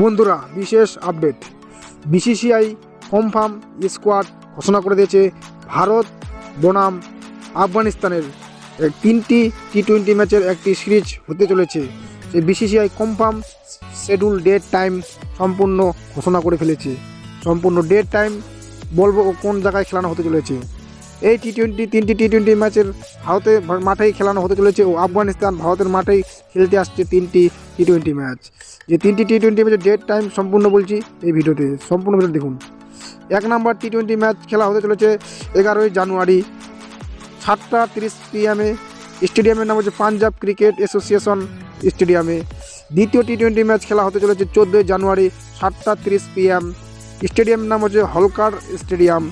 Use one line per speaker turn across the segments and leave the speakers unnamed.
বন্ধুরা, বিশেষ update BCCI confirm squad ঘোষণা করে দিয়েছে, ভারত বনাম আফগানিস্তানের তিনটি টি টোয়েন্টি ম্যাচের একটি সিরিজ হতে চলেছে। সেই BCCI confirm schedule date time সম্পূর্ণ ঘোষণা করে ফেলেছে। সম্পূর্ণ ডেট টাইম বলব কোন জায়গায় খেলানো হতে চলেছে। এই টি টোয়েন্টি তিনটি টি টোয়েন্টি ম্যাচের ভারতে মাঠেই খেলানো হতে চলেছে ও আফগানিস্তান ভারতের মাঠেই খেলতে আসছে তিনটি টি টোয়েন্টি ম্যাচ যে তিনটি টি টোয়েন্টি ম্যাচের ডেট টাইম সম্পূর্ণ বলছি এই ভিডিওতে। সম্পূর্ণ ভিডিও দেখুন। এক নম্বর টি টোয়েন্টি ম্যাচ খেলা হতে চলেছে এগারোই জানুয়ারি, সাতটা তিরিশ পিএমে স্টেডিয়ামের নাম হচ্ছে পাঞ্জাব ক্রিকেট অ্যাসোসিয়েশন স্টেডিয়ামে দ্বিতীয় টি টোয়েন্টি ম্যাচ খেলা হতে চলেছে চোদ্দোই জানুয়ারি, সাতটা তিরিশ পিএম স্টেডিয়ামের নাম হচ্ছে হলকার স্টেডিয়াম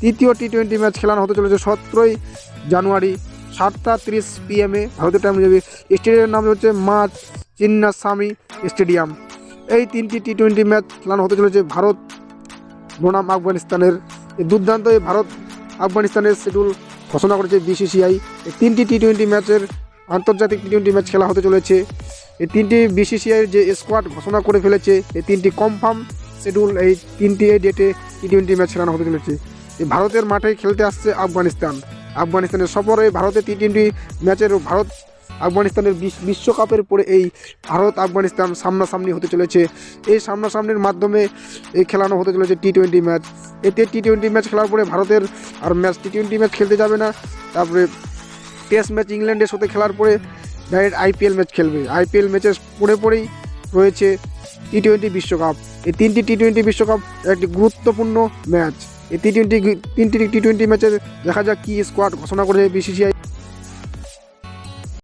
তৃতীয় টি টোয়েন্টি ম্যাচ খেলানো হতে চলেছে সতেরোই জানুয়ারি, সাতটা তিরিশ পিএমে ভারতের টাইম স্টেডিয়ামের নাম হচ্ছে মা চিন্নাস্বামী। স্টেডিয়াম। এই তিনটি টি টোয়েন্টি ম্যাচ খেলানো হতে চলেছে ভারত, বনাম আফগানিস্তানের। দুর্দান্ত এই ভারত, আফগানিস্তানের শিডিউল ঘোষণা করেছে বিসিসিআই এই তিনটি টি টোয়েন্টি ম্যাচের আন্তর্জাতিক টি টোয়েন্টি ম্যাচ খেলা হতে চলেছে। এই তিনটি বিসিসিআইয়ের যে স্কোয়াড ঘোষণা করে ফেলেছে, এই তিনটি কনফার্ম শিডিউল এই তিনটি এই ডেটে টি টোয়েন্টি ম্যাচ খেলানো হতে চলেছে। এই ভারতের মাঠে খেলতে আসছে আফগানিস্তান। আফগানিস্তানের সফরে ভারতের টি টোয়েন্টি ম্যাচের ভারত আফগানিস্তানের বিশ- বিশ্বকাপের পরে এই ভারত আফগানিস্তান সামনাসামনি হতে চলেছে। এই সামনাসামনির মাধ্যমে এই খেলানো হতে চলেছে টি টোয়েন্টি ম্যাচ এতে টি টোয়েন্টি ম্যাচ খেলার পরে ভারতের আর ম্যাচ টি টোয়েন্টি ম্যাচ খেলতে যাবে না। তারপরে টেস্ট ম্যাচ ইংল্যান্ডের সাথে খেলার পরে ডাইরেক্ট আইপিএল ম্যাচ খেলবে। আইপিএল ম্যাচের পরে পরেই রয়েছে টি টোয়েন্টি বিশ্বকাপ। এই তিনটি টি টোয়েন্টি বিশ্বকাপ একটি গুরুত্বপূর্ণ ম্যাচ এই টি টোয়েন্টি তিনটি টি টোয়েন্টি ম্যাচের দেখা যাক কী স্কোয়াড ঘোষণা করেছে বিসিসিআই